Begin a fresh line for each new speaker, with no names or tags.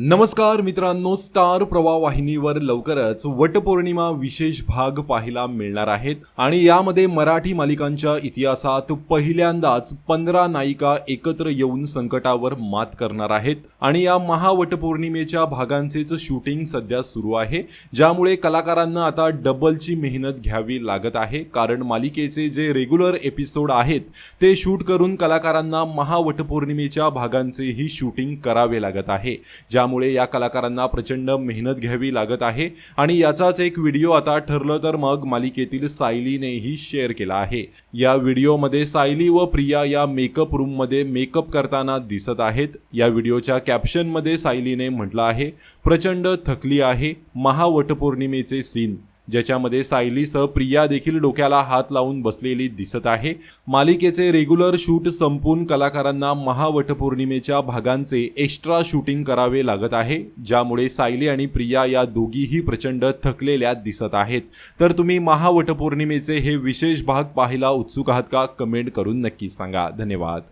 नमस्कार मित्रांनो स्टार प्रवाह वाहिनीवर लवकरच वटपौर्णिमा विशेष भाग पाहायला मिळणार आहेत. आणि यामध्ये मराठी मालिकांच्या इतिहासात पहिल्यांदाच पंधरा नायिका एकत्र येऊन संकटावर मात करणार आहेत. आणि या महावटपौर्णिमेच्या भागांचेच शूटिंग सध्या सुरू आहे. ज्यामुळे कलाकारांना आता डबलची मेहनत घ्यावी लागत आहे. कारण मालिकेचे जे रेग्युलर एपिसोड आहेत ते शूट करून कलाकारांना महावटपौर्णिमेच्या भागांचेही शूटिंग करावे लागत आहे. ज्या त्यामुळे या कलाकारांना प्रचंड मेहनत घ्यावी लागत आहे. आणि याचाच एक व्हिडिओ आता ठरलं तर मग मालिकेतील सायलीनेही शेअर केला आहे. या व्हिडिओमध्ये सायली व प्रिया या मेकअप रूममध्ये मेकअप करताना दिसत आहेत. या व्हिडिओच्या कॅप्शनमध्ये सायलीने म्हटलं आहे प्रचंड थकली आहे. महावटपौर्णिमेचे सीन ज्याच्यामध्ये सायलीसह प्रिया देखील डोक्याला हात लावून बसलेली दिसत आहे. मालिकेचे रेग्युलर शूट संपून कलाकारांना महावटपौर्णिमेच्या भागांचे एक्स्ट्रा शूटिंग करावे लागत आहे ज्यामुळे सायली आणि प्रिया या दोघीही प्रचंड थकलेल्या दिसत आहेत. तर तुम्ही महावटपौर्णिमेचे हे विशेष भाग पाहायला उत्सुक आहात का? कमेंट करून नक्की सांगा. धन्यवाद.